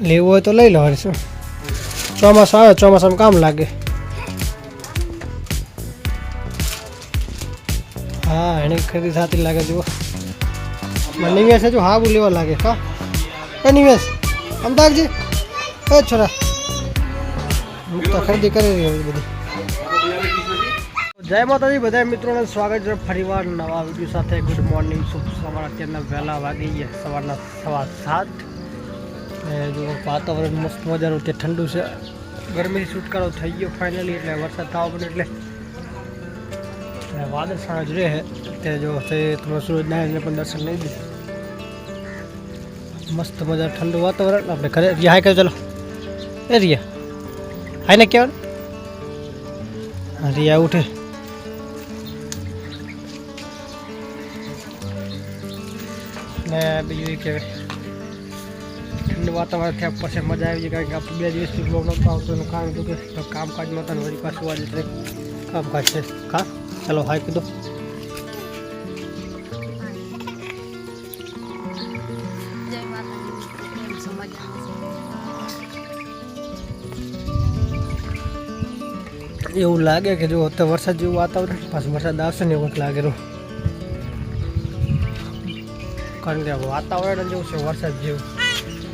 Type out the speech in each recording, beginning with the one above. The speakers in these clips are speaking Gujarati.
લેવું હોય તો લઈ લો હવે શું ચોમાસું આવે, ચોમાસામાં કામ લાગે. હા, એને ખરીદી થતી લાગે જુઓ. મને નિવેશ હજુ હાબુ લેવા લાગે કા એ નિવેશ અમદાવાદજી એ છોરા. હું તો ખરીદી કરી રહ્યો બધી. જય માતાજી બધા મિત્રોને સ્વાગત છે ફરીવાર નવા વીડિયો સાથે. ગુડ મોર્નિંગ શુભ સવાર. અત્યારના વહેલા વાગી ગયા, સવારના સવા સાત. ને જો વાતાવરણ મસ્ત મજાનું તે ઠંડુ છે ગરમીથી છુટકારો થઈ ગયો ફાઇનલી એટલે વરસાદ થવા પડે એટલે અને વાદળ સાણા જ રહે તે જો તે તમે સૂરજ નારાયણને પણ દર્શન નહીં દે મસ્ત મજા ઠંડુ વાતાવરણ આપણે ઘરે રિયા હાય કહ્યું ચલો એ રિયા હાય ને કહેવાનું હા રિયા ઉઠે ને બીજું એ કે વાતાવરણ થયા પછી મજા આવી જાય કારણ કે બે દિવસથી બ્લોગ નહોતો આવતો, એનું કારણ હતું કે તો કામકાજમાં તને વળી પાછું આજે ટ્રેક કામકાજ છે. હા? ચાલો, હાય કીધું. એવું લાગે કે જો અત્યારે વરસાદ જેવું વાતાવરણ, પાછું વરસાદ આવશે ને એવું લાગે રહ્યું. કારણ કે વાતાવરણ જેવું છે, વરસાદ જેવું.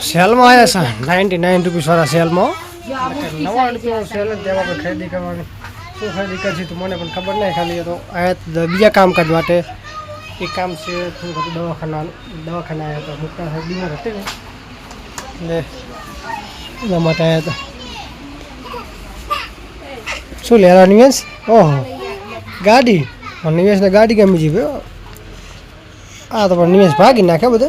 સેલમાં આવ્યા છે. નાઇન્ટી નાઇન રૂપીસવાળા સેલમાં. નવા રૂપિયાનો સેલ જ તેમાં ખરીદી કરવાની. શું ખરીદી કરશે તો મને પણ ખબર નહીં ખાલી. તો આયા બીજા કામકાજ માટે. એ કામ છે થોડું બધું દવાખાના દવાખાના આવ્યા હતા. મોટા સાહેબ બીમાર હતી ને. એટલે એના માટે આવ્યા હતા. શું લેવા નિવેશ? ઓહો ગાડી. નિવેશને ગાડી ગમી જીવ્યો આ તો પણ નિવેશ ભાગી નાખે બધે.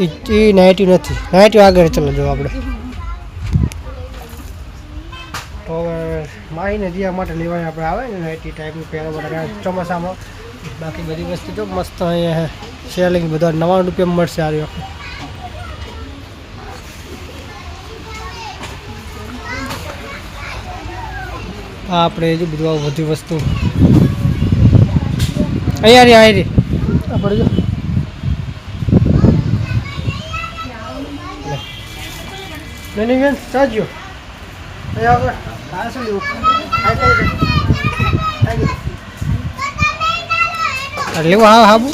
એ નાઇટી નથી. નાઇટી આગળ ચાલો જો આપણે. તો હવે માહીને દિયા માટે લેવાની આપણે આવે ને નાઇટી ટાઈપનું પહેરવા ચોમાસામાં બાકી બધી વસ્તુ જો મસ્ત અહીંયા સેલિંગ બધા નવ્વાણું રૂપિયા મળશે આ રહ્યો. આ આપણે જો બધું બધી વસ્તુ. અહીંયા રે અહીં રે. આપણે જો. લે. નહીં બેન સાજ્યો અહીંયા આપણે આ શું લેવું લેવું હા હાબુ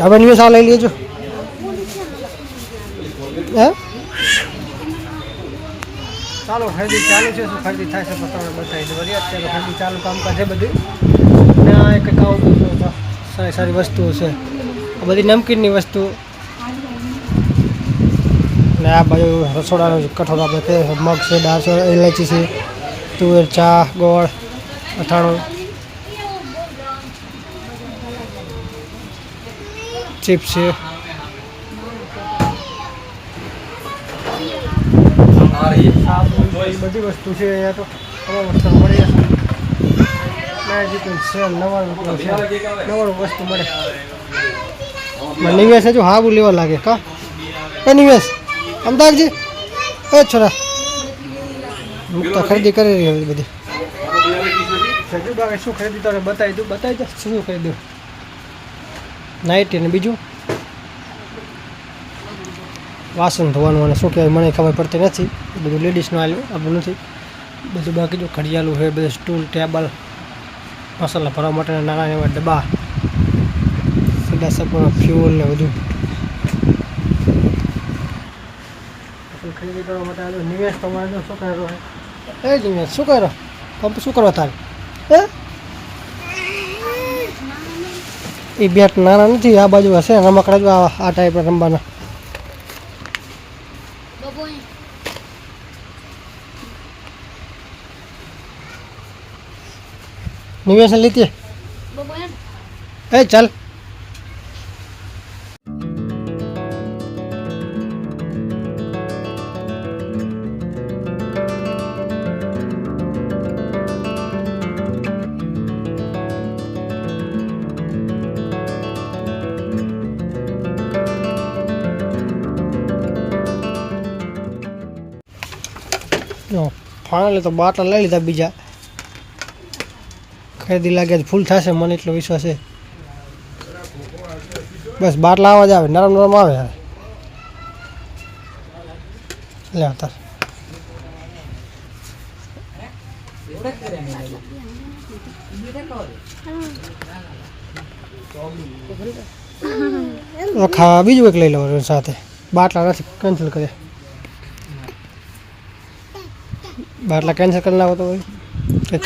હવે નિવેશ આ લઈ લેજો. હે? ચાલો ખરીદી ચાલુ છે શું ખરીદી થાય છે તો તમને બતાવી દો વળી અત્યારે ખરીદી ચાલુ કામકાજ છે બધું. આ એક બધું સારી સારી વસ્તુઓ છે આ બધી નમકીનની વસ્તુ ને આ બાજુ રસોડાનો કઠોળ આપણે કે મગ છે દાળ છે ઇલાયચી છે તુવેર ચા ગોળ અથાણું ચિપ્સ છે સાબુ આવી બધી વસ્તુ છે અહીંયા તો તમામ વસ્તુ મળી જશે મેજિક સેલ નવાણું નવાણું વસ્તુ મળે. મને નિવેશ હજુ હાવું લેવા લાગે કા? એ નિવેશ અમદાવાદજી? એ છોરા. મુક્તા ખરીદી કરી રહી બધી. સજુ શું ખરીદી તારે બતાવી દઉં? બતાવી દો શું ખરીદ્યું? નાઇટી ને બીજું? વાસણ ધોવાનું અને શું કહેવાય મને ખબર પડતી નથી. બધું લેડીઝનું આવેલું આપણું નથી. બધું બાકી જો ઘડિયાળું છે બધું સ્ટૂલ ટેબલ મસાલા ભરવા માટેના નાના એવા ડબ્બા, સીધા સપોર્ટ ફ્યુલ ને બધું. ખરીદી કરવા માટે આવ્યો નિવેશ તમારે શું કર્યો એ નિવેશ, શું કર્યો શું કરવા તારે? હે? એ બેટ નાના નથી, આ બાજુ હશે, રમકડા જો આ ટાઈપના રમવાના. બબો એ નિવેશ લીધી બબો એ એ ચાલ જો ફાઇનલી તો બાટલા લઈ લીધા બીજા ખરીદી લાગે ફૂલ થશે, મને એટલો વિશ્વાસ છે. બસ, બાટલા આવા જ આવે, નરમ નરમ આવે હવે. લે તાર તો બીજું એક લઈ લેવાનું સાથે. બાટલા નથી કેન્સલ કરે બાટલા કેન્સલ કરી નાખો તો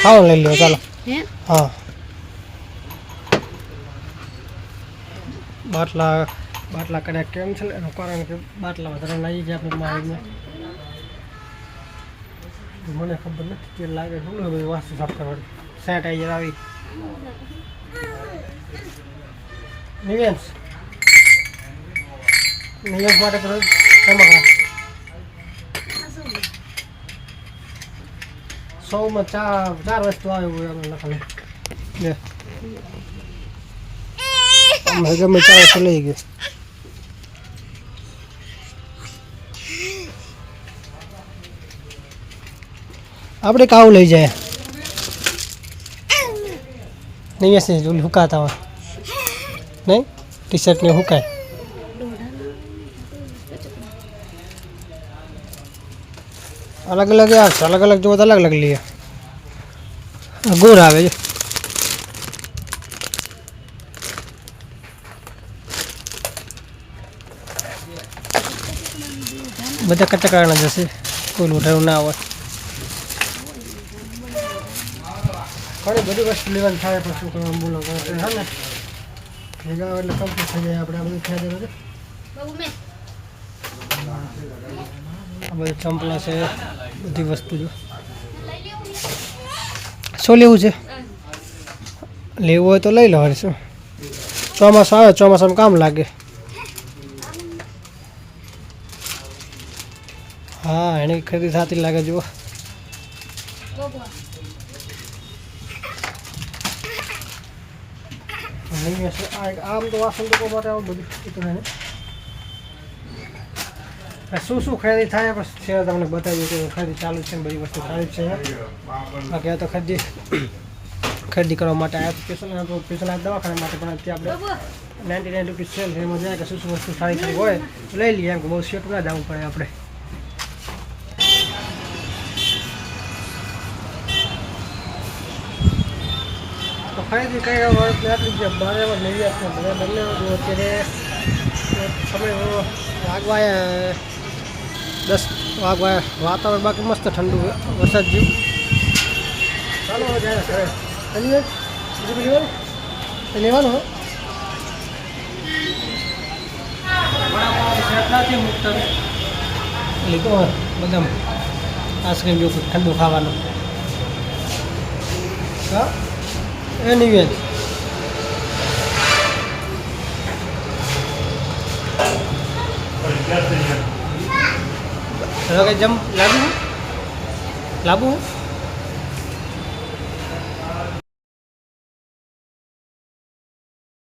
ખાવાનું લઈ લો, ચાલો. હે? બાટલા બાટલા કદાચ ને? એનું કારણ કે બાટલા વધારે લાગી જાય આપણે મારીને. મને ખબર નથી કે લાગે શું બધી વાસ્તુ સાફ કરવાની. સેનિટાઈઝર આવી નિવેન્સ. નિવેન્સ માટે તો સૌમાં ચાર ચાર વસ્તુ આવે હોય અમે લખેલું લે અમે ગમે ચાર વસ્તુ લઈ ગયો આપણે કાવું લઈ જાય નહીં હશે ઓલી હુકાતા હોય નહીં ટી શર્ટ ને હુકાય અલગ અલગ આવશે અલગ અલગ જોવો તો અલગ અલગ લઈએ ગોળ આવે છે બધા કટકાના જશે કોઈ લોઢાયું ના હોય ઘણી બધી વસ્તુ લેવાની થાય પણ શું કરવાનું બોલો હે ને ભેગા આવે એટલે કમ્પ્લીટ થઈ જાય આપણે આ બધું થઈ જાય બબુ મે આ બધું ચંપલા છે બધી વસ્તુ જો. શું લેવું છે? લેવું હોય તો લઈ લો હવે શું ચોમાસું આવે, ચોમાસામાં કામ લાગે. હા, એની ખરીદી થતી લાગે જુઓ. આમ તો વાસણ લોકો માટે આવું બધું શું શું ખરીદી થાય બસ છે તમને બતાવી દઉં કે ખરીદી ચાલુ છે ને બધી વસ્તુ સારી જ છે બાકી આ તો ખરીદી ખરીદી કરવા માટે આવ્યા સ્પેશિયલ તો સ્પેશિયલ આ દવાખાના માટે પણ અત્યારે આપણે બબો નાઇન્ટી નાઇન રૂપીસ સેલ છે એમાં જાય કે શું શું વસ્તુ સારી સારી હોય તો લઈ લઈએ એમ કે બહુ સેટ ના જવું પડે આપણે તો ખરીદી કઈ વર્ષની આટલી જે બારે લઈ આપણે બધા બંને જો અત્યારે સમય એવો વાગવા આવ્યા દસ વાગવા વાતાવરણ બાકી મસ્ત ઠંડુ વરસાદ જેવું. ચાલો લેવાનું બધા લીધો બદામ, આઈસ્ક્રીમ જેવું ઠંડુ ખાવાનું. હા? એની નિવેદ હવે કઈ જમ લાગ્યું લાંબુ